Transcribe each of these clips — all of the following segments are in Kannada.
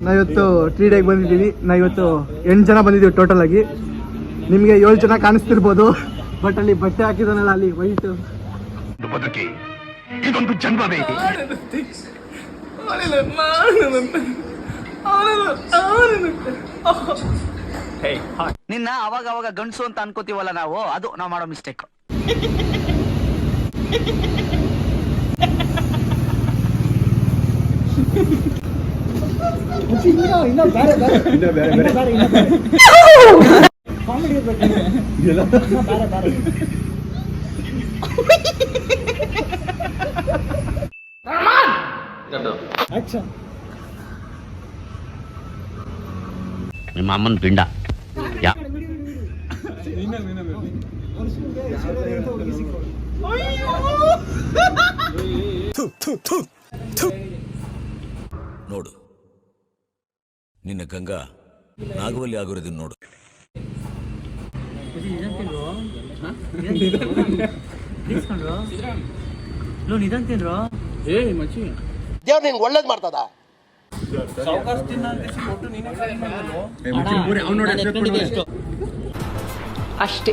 ನಾ ಇವತ್ತು ತ್ರೀ ಡೇಗೆ ಬಂದಿದ್ದೀವಿ. ನಾವಿವತ್ತು ಇವತ್ತು ಎಂಟು ಜನ ಬಂದಿದ್ದೀವಿ ಟೋಟಲ್ ಆಗಿ. ನಿಮಗೆ ಏಳು ಜನ ಕಾಣಿಸ್ತಿರ್ಬೋದು. ಬಟ್ ಅಲ್ಲಿ ಬಟ್ಟೆ ಹಾಕಿದನಲ್ಲ ಅಲ್ಲಿ ವೈಟ್ ಬದುಕಿ ಇದೊಂದು ಜನ್ಮವೇ. ನಿನ್ನ ಅವಾಗ ಅವಾಗ ಗಂಡಸು ಅಂತ ಅನ್ಕೋತೀವಲ್ಲ ನಾವು? ಅದು ನಾವು ಮಾಡೋ ಮಿಸ್ಟೇಕ್ ನಿಮ್ಮ ಅಮ್ಮನ ಪಿಂಡ ಯಾ ನೋಡು ನಿನ್ನ ಗಂಗಾ ನಾಗವಲ್ಲಿ ಆಗಿರೋದನ್ನ ನೋಡು. ದೇವ್ರು ನಿನ್ಗೆ ಒಳ್ಳೇದ್ ಮಾಡ್ತದ? ಅಷ್ಟೇ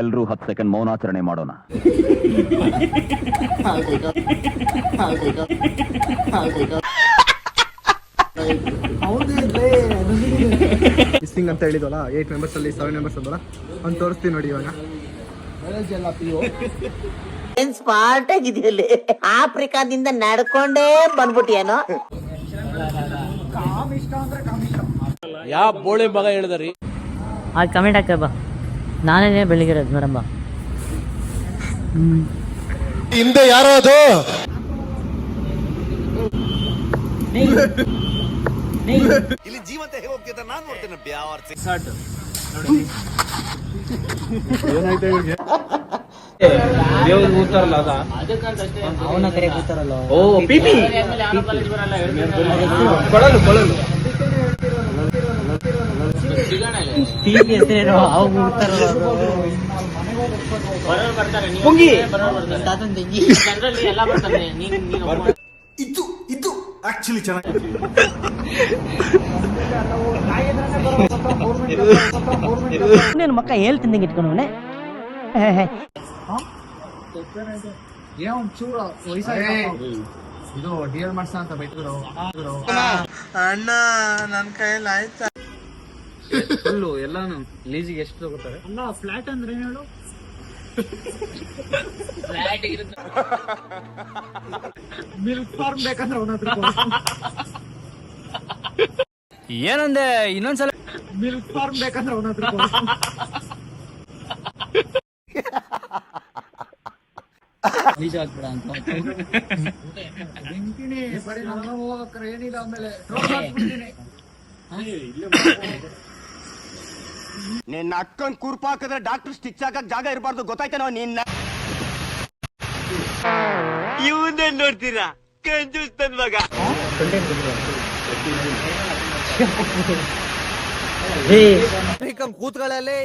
ಎಲ್ರೂ ಹತ್ತು ಸೆಕೆಂಡ್ ಮೌನಾಚರಣೆ ಮಾಡೋಣ. ಮಿಸ್ಸಿಂಗ್ ಅಂತ ಹೇಳಿದ್ವಲ್ಲ ಏಟ್ ಮೆಂಬರ್ಸ್ ಅಲ್ಲಿ ಸೆವೆನ್ ಮೆಂಬರ್ಸ್ ಅಂದ್ರ ಅವ್ನು ತೋರಿಸ್ತೀನಿ ನೋಡಿ ಇವಾಗ. ಏನ್ ಸ್ಮಾರ್ಟ್ ಆಗಿದೆಯಲ್ಲಿ? ಆಫ್ರಿಕಾದಿಂದ ನಡ್ಕೊಂಡೇ ಬಂದ್ಬಿಟ್ಟಿಯೇನೋ? ಯಾವ ಬೋಳೆ ಮಗ ಹೇಳಿದ್ರಿ ಅದು ಕಮೆಂಟ್ ಹಾಕ ಬಾ ನಾನೇ ಬೆಳಿಗ್ಗಿರೋದು ಮೇಡಮ್ ಬಾ ಹಿಂದೆ ಯಾರೋ ಅದು ಅವನ ಕಡೆ ಕೂತಾರಲ್ಲ. ಓ ಪಿಪಿ ಟಿವಿ ಹೆಸರೇನು ಅವಾಗ ಕೂತಾರಲ್ಲ ಪುಂಗಿ ತಾತನ್ ತಂಗಿ ನೀನು ಮಕ್ಕ ಹೇಳ್ತಿದ್ದಂಗೆ ಇಟ್ಕೊಂಡವನೆ ಇದು ಎಲ್ ಮಾಡ್ಸ ಅಂತ ಬೈಟ್ಗಳು ಅಣ್ಣ ನನ್ ಕೈಯಲ್ಲಿ ಆಯ್ತಾ? ಫುಲ್ಲು ಎಲ್ಲಾನು ಲೀಸಿಗೆ ಎಷ್ಟು ತಗೋತಾರೆ? ಅಲ್ಲ ಫ್ಲಾಟ್ ಅಂದ್ರೆ ಹೇಳು? ಫ್ಲಾಟ್ ಮಿಲ್ಕ್ ಫಾರ್ಮ್ ಬೇಕಂದ್ರೆ ಅವನ ಹತ್ರ ಏನಂದೆ ಇನ್ನೊಂದ್ಸಲ ಮಿಲ್ಕ್ ಫಾರ್ಮ್ ಬೇಕಂದ್ರೆ ಅವನ ಹತ್ರ ಲೀಸ್ ಹಾಕ್ಬಿಡ ಅಂತ ಬೆಂಕಿನಿ ಬರೀ ನಮ್ಮ ಹೋಗಕ್ರೆ ಏನಿಲ್ಲ ಆಮೇಲೆ. ನಿನ್ನ ಅಕ್ಕನ್ ಕುರ್ಪ ಹಾಕಿದ್ರೆ ಡಾಕ್ಟರ್ ಸ್ಟಿಚ್ ಹಾಕಕ್ ಜಾಗ ಇರಬಾರ್ದು. ಗೊತ್ತಾಯ್ತೇನೋ ನಿನ್ನ? ಇವನ್ನೇ ನೋಡ್ತೀರಾ? ಕಂಜೂಸ್ ಮಗ. ಕೂತ್ಗಳಲ್ಲಿ